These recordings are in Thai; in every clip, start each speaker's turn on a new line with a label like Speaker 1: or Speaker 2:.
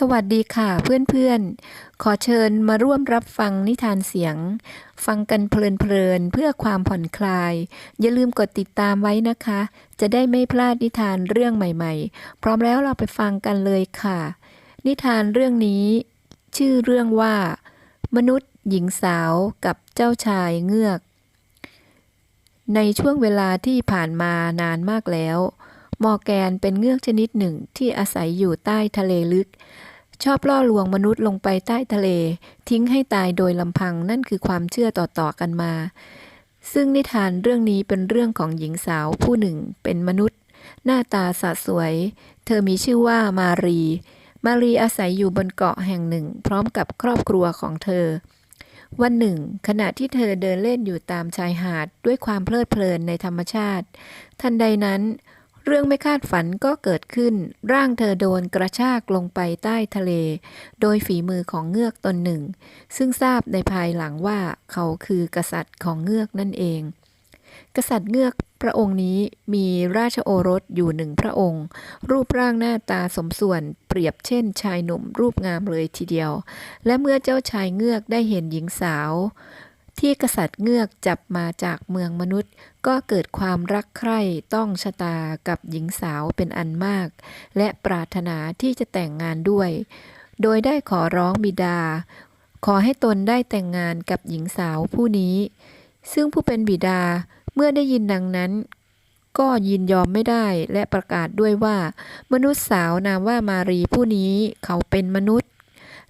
Speaker 1: สวัสดีค่ะเพื่อนๆ ขอเชิญมาร่วมรับฟังนิทานเสียง ฟังกันเพลินๆเพื่อความผ่อนคลาย อย่าลืมกดติดตามไว้นะคะ จะได้ไม่พลาดนิทานเรื่องใหม่ๆ พร้อมแล้วเราไปฟังกันเลยค่ะ นิทานเรื่องนี้ ชื่อเรื่องว่า มนุษย์หญิงสาวกับเจ้าชายเงือก ในช่วงเวลาที่ผ่านมานานมากแล้ว มอร์แกนเป็นเงือกชนิดหนึ่งที่อาศัยอยู่ใต้ทะเลลึก ชอบล่อลวงมนุษย์ลงไปใต้ทะเล ทิ้งให้ตายโดยลำพังนั่นคือความเชื่อต่อๆกันมา ซึ่งนิทานเรื่องนี้เป็นเรื่องของหญิงสาวผู้หนึ่งเป็นมนุษย์ หน้าตาสะสวย เธอมีชื่อว่ามารี มารีอาศัยอยู่บนเกาะแห่งหนึ่ง พร้อมกับครอบครัวของเธอวันหนึ่ง ขณะที่เธอเดินเล่นอยู่ตามชายหาดด้วยความเพลิดเพลินในธรรมชาติ ทันใดนั้น เรื่องไม่คาดฝันก็เกิดขึ้น ร่างเธอโดนกระชากลงไปใต้ทะเล โดยฝีมือของเงือกตนหนึ่ง ซึ่งทราบในภายหลังว่าเขาคือกษัตริย์ของเงือกนั่นเอง กษัตริย์เงือกพระองค์นี้มีราชโอรสอยู่หนึ่งพระองค์ รูปร่างหน้าตาสมส่วนเปรียบเช่นชายหนุ่มรูปงามเลยทีเดียว และเมื่อเจ้าชายเงือกได้เห็นหญิงสาว ที่กษัตริย์เงือกจับมาจากเมืองมนุษย์ ก็เกิดความรักใคร่ต้องชะตากับหญิงสาวเป็นอันมาก และปรารถนาที่จะแต่งงานด้วย โดยได้ขอร้องบิดา ขอให้ตนได้แต่งงานกับหญิงสาวผู้นี้ ซึ่งผู้เป็นบิดาเมื่อได้ยินดังนั้น ก็ยินยอมไม่ได้และประกาศด้วยว่า มนุษย์สาวนามว่ามารีผู้นี้เขาเป็นมนุษย์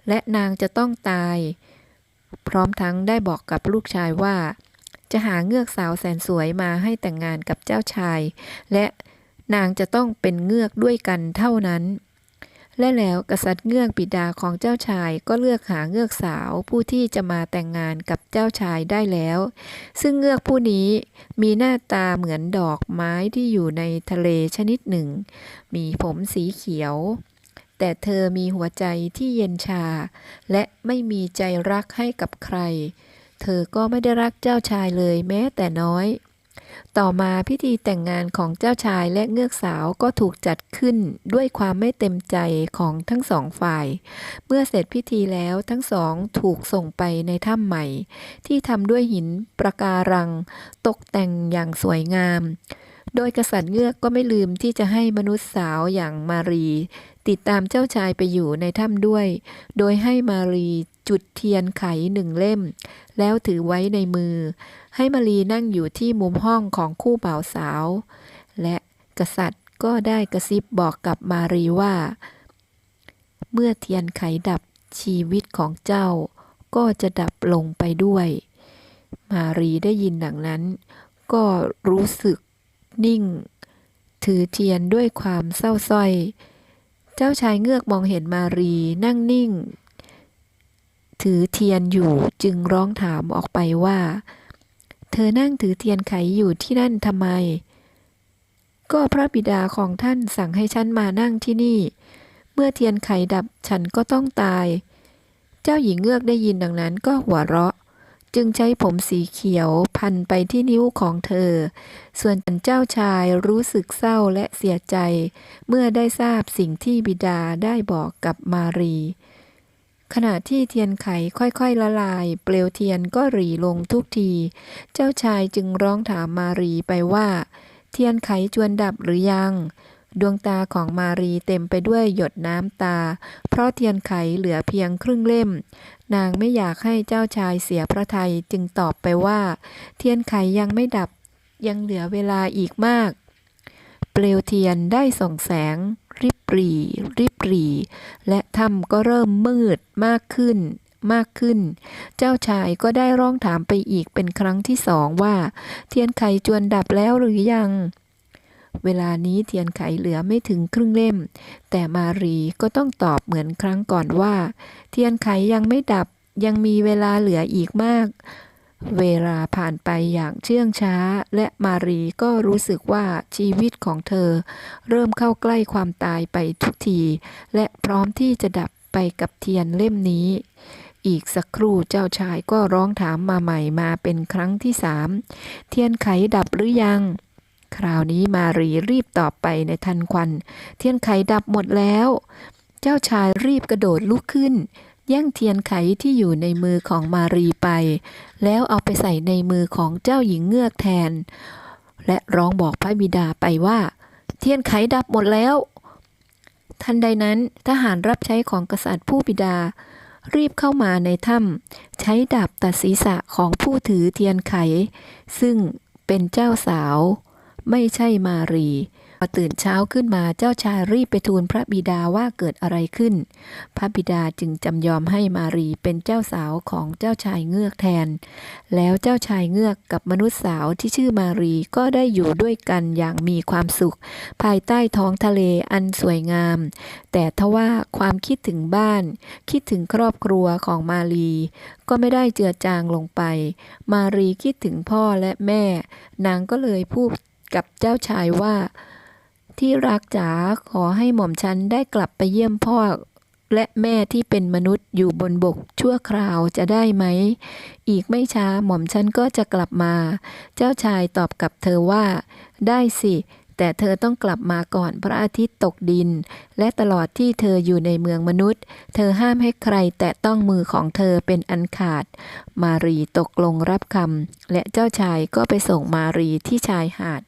Speaker 1: และนางจะต้องตาย พร้อมทั้งได้บอกกับลูกชายว่า จะหาเงือกสาวแสนสวยมาให้แต่งงานกับเจ้าชาย และนางจะต้องเป็นเงือกด้วยกันเท่านั้น และแล้วกษัตริย์เงือกบิดาของเจ้าชายก็เลือกหาเงือกสาวผู้ที่จะมาแต่งงานกับเจ้าชายได้แล้ว ซึ่งเงือกผู้นี้มีหน้าตาเหมือนดอกไม้ที่อยู่ในทะเลชนิดหนึ่ง มีผมสีเขียว แต่เธอมีหัวใจที่เย็นชา และไม่มีใจรักให้กับใคร เธอก็ไม่ได้รักเจ้าชายเลยแม้แต่น้อย ต่อมาพิธีแต่งงานของเจ้าชายและเงือกสาวก็ถูกจัดขึ้นด้วยความไม่เต็มใจของทั้งสองฝ่าย เมื่อเสร็จพิธีแล้วทั้งสองถูกส่งไปในถ้ำใหม่ ที่ทำด้วยหินประการัง ตกแต่งอย่างสวยงามโดยกษัตริย์เงือกก็ไม่ลืมที่จะให้มนุษย์สาวอย่างมารี ติดตามเจ้าชายไปอยู่ในถ้ำด้วย โดยให้มารีจุดเทียนไขหนึ่งเล่ม แล้วถือไว้ในมือ ให้มารีนั่งอยู่ที่มุมห้องของคู่บ่าวสาว และกษัตริย์ก็ได้กระซิบบอกกับมารีว่า เมื่อเทียนไขดับชีวิตของเจ้า ก็จะดับลงไปด้วย มารีได้ยินดังนั้น ก็รู้สึกนิ่ง ถือเทียนด้วยความเศร้าส้อย เจ้าชายเงือกมองเห็นมารีนั่งนิ่ง ถือเทียนอยู่จึงร้องถามออกไปว่า เธอนั่งถือเทียนไขอยู่ที่นั่นทำไม ก็พระบิดาของท่านสั่งให้ฉันมานั่งที่นี่ เมื่อเทียนไขดับฉันก็ต้องตาย เจ้าหญิงเงือกได้ยินดังนั้นก็หัวเราะ จึงใช้ผมสีเขียวพันไปที่นิ้วของเธอ ส่วนเจ้าชายรู้สึกเศร้าและเสียใจ เมื่อได้ทราบสิ่งที่บิดาได้บอกกับมารี ขณะที่เทียนไขค่อยๆละลาย เปลวเทียนก็หรี่ลงทุกที เจ้าชายจึงร้องถามมารีไปว่า เทียนไขจวนดับหรือยัง ดวงตาของมารีเต็มไปด้วยหยดน้ำตา เพราะเทียนไขเหลือเพียงครึ่งเล่ม นางไม่อยากให้เจ้าชายเสียพระทัยจึงตอบไปว่า เทียนไขยังไม่ดับ ยังเหลือเวลาอีกมาก เปลวเทียนได้ส่องแสง ริบหรี่ริบรีและถ้ำก็เริ่มมืดมากขึ้นมากขึ้น เจ้าชายก็ได้ร้องถามไปอีกเป็นครั้งที่สองว่า เทียนไขจวนดับแล้วหรือยัง เวลานี้เทียนไขเหลือไม่ถึงครึ่งเล่ม แต่มารีก็ต้องตอบเหมือนครั้งก่อนว่า เทียนไขยังไม่ดับยังมีเวลาเหลืออีกมาก เวลาผ่านไปอย่างเชื่องช้า และมารีก็รู้สึกว่าชีวิตของเธอ เริ่มเข้าใกล้ความตายไปทุกที และพร้อมที่จะดับไปกับเทียนเล่มนี้ อีกสักครู่เจ้าชายก็ร้องถามมาใหม่มาเป็นครั้งที่สามเทียนไขดับหรือยัง คราวนี้มารีรีบตอบไปในทันควัน เทียนไขดับหมดแล้ว เจ้าชายรีบกระโดดลุกขึ้น แย่งเทียนไขที่อยู่ในมือของมารีไป แล้วเอาไปใส่ในมือของเจ้าหญิงเงือกแทน และร้องบอกพระบิดาไปว่า เทียนไขดับหมดแล้ว ทันใดนั้นทหารรับใช้ของกษัตริย์ผู้บิดารีบเข้ามาในถ้ำใช้ดาบตัดศีรษะของผู้ถือเทียนไข ซึ่งเป็นเจ้าสาว ไม่ใช่มารีพอตื่นเช้าขึ้นมาเจ้าชายรีบไปทูลพระบิดาว่าเกิดอะไรขึ้น พระบิดาจึงจำยอมให้มารีเป็นเจ้าสาวของเจ้าชายเงือกแทน แล้วเจ้าชายเงือกกับมนุษย์สาวที่ชื่อมารีก็ได้อยู่ด้วยกันอย่างมีความสุข ภายใต้ท้องทะเลอันสวยงาม แต่ทว่าความคิดถึงบ้าน คิดถึงครอบครัวของมารี ก็ไม่ได้เจือจางลงไป มารีคิดถึงพ่อและแม่ นางก็เลยพูด กับเจ้าชายว่า ที่รักจ๋าขอให้หม่อมฉันได้กลับไปเยี่ยมพ่อ และแม่ที่เป็นมนุษย์อยู่บนบกชั่วคราวจะได้ไหม อีกไม่ช้าหม่อมฉันก็จะกลับมา เจ้าชายตอบกับเธอว่า ได้สิแต่เธอต้องกลับมาก่อนพระอาทิตย์ตกดิน และตลอดที่เธออยู่ในเมืองมนุษย์ เธอห้ามให้ใครแตะต้องมือของเธอเป็นอันขาด มารีตกลงรับคำและเจ้าชายก็ไปส่งมารีที่ชายหาด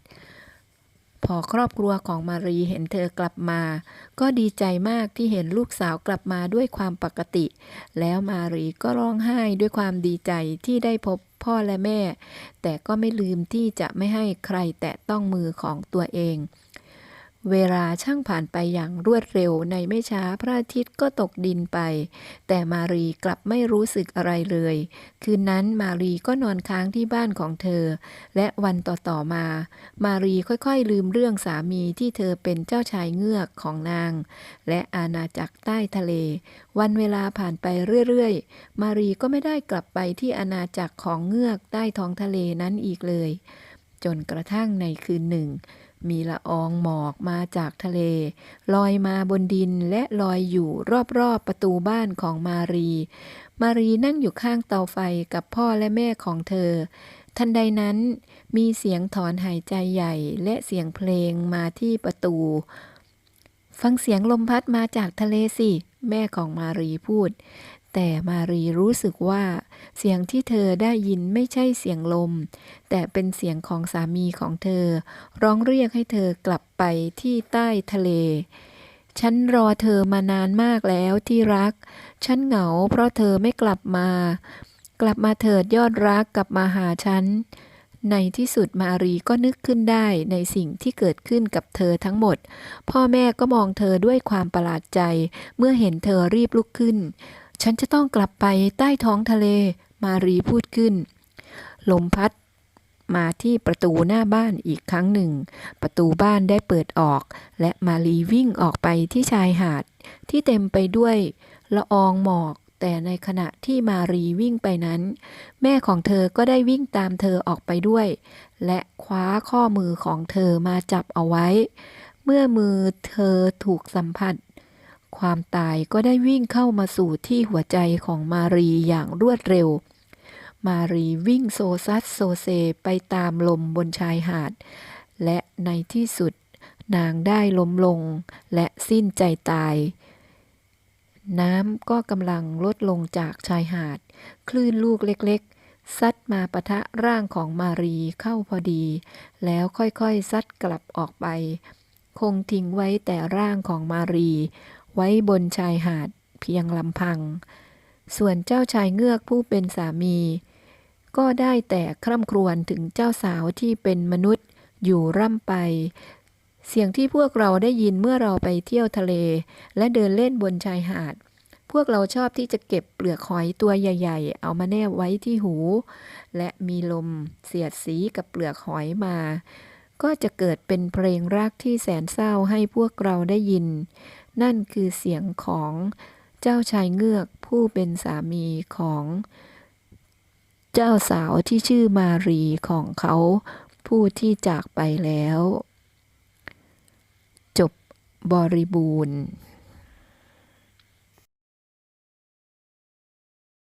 Speaker 1: พอครอบครัวของมารีเห็นเธอกลับมา ก็ดีใจมากที่เห็นลูกสาวกลับมาด้วยความปกติ แล้วมารีก็ร้องไห้ด้วยความดีใจที่ได้พบพ่อและแม่ แต่ก็ไม่ลืมที่จะไม่ให้ใครแตะต้องมือของตัวเอง เวลาช่างผ่านไปอย่างรวดเร็วในไม่ช้าพระอาทิตย์ก็ตกดินไป แต่มารีกลับไม่รู้สึกอะไรเลย คืนนั้นมารีก็นอนค้างที่บ้านของเธอ และวันต่อๆมา มารีค่อยๆลืมเรื่องสามีที่เธอเป็นเจ้าชายเงือกของนาง และอาณาจักรใต้ทะเล วันเวลาผ่านไปเรื่อยๆ มารีก็ไม่ได้กลับไปที่อาณาจักรของเงือกใต้ท้องทะเลนั้นอีกเลย จนกระทั่งในคืนหนึ่ง มีละอองหมอกมาจากทะเล ลอยมาบนดินและลอยอยู่รอบๆประตูบ้านของมารี มารีนั่งอยู่ข้างเตาไฟกับพ่อและแม่ของเธอ ทันใดนั้นมีเสียงถอนหายใจใหญ่และเสียงเพลงมาที่ประตู ฟังเสียงลมพัดมาจากทะเลสิ แม่ของมารีพูด แต่มารีรู้สึกว่า เสียงที่เธอได้ยินไม่ใช่เสียงลม แต่เป็นเสียงของสามีของเธอ ร้องเรียกให้เธอกลับไปที่ใต้ทะเล ฉันรอเธอมานานมากแล้วที่รัก ฉันเหงาเพราะเธอไม่กลับมา กลับมาเถิดยอดรักกลับมาหาฉันในที่สุดมารีก็นึกขึ้นได้ในสิ่งที่เกิดขึ้นกับเธอทั้งหมด พ่อแม่ก็มองเธอด้วยความประหลาดใจ เมื่อเห็นเธอรีบลุกขึ้น ฉันจะต้องกลับไปใต้ท้องทะเล มารีพูดขึ้น ลมพัดมาที่ประตูหน้าบ้านอีกครั้งหนึ่ง ประตูบ้านได้เปิดออก และมารีวิ่งออกไปที่ชายหาด ที่เต็มไปด้วย ละอองหมอก แต่ในขณะที่มารีวิ่งไปนั้น แม่ของเธอก็ได้วิ่งตามเธอออกไปด้วย และคว้าข้อมือของเธอมาจับเอาไว้ เมื่อมือเธอถูกสัมผัส ความตายก็ได้วิ่งเข้ามาสู่ที่หัวใจของมารีอย่างรวดเร็ว มารีวิ่งโซซัดโซเซไปตามลมบนชายหาด และในที่สุดนางได้ล้มลงและสิ้นใจตาย น้ำก็กำลังลดลงจากชายหาด คลื่นลูกเล็กๆ ซัดมาปะทะร่างของมารีเข้าพอดี แล้วค่อยๆ ซัดกลับออกไป คงทิ้งไว้แต่ร่างของมารี ไว้บนชายหาดเพียงลำพัง ส่วนเจ้าชายเงือกผู้เป็นสามี ก็ได้แต่คร่ำครวญถึงเจ้าสาวที่เป็นมนุษย์อยู่ร่ำไป เสียงที่พวกเราได้ยินเมื่อเราไปเที่ยวทะเล และเดินเล่นบนชายหาด พวกเราชอบที่จะเก็บเปลือกหอยตัวใหญ่ ๆ เอามาแนบไว้ที่หู และมีลมเสียดสีกับเปลือกหอยมาก็จะเกิดเป็นเพลงรักที่แสนเศร้าให้พวกเราได้ยิน นั่นคือเสียงของเจ้าชายเงือกผู้เป็นสามีของเจ้าสาวที่ชื่อมารีของเขาผู้ที่จากไปแล้ว จบบริบูรณ์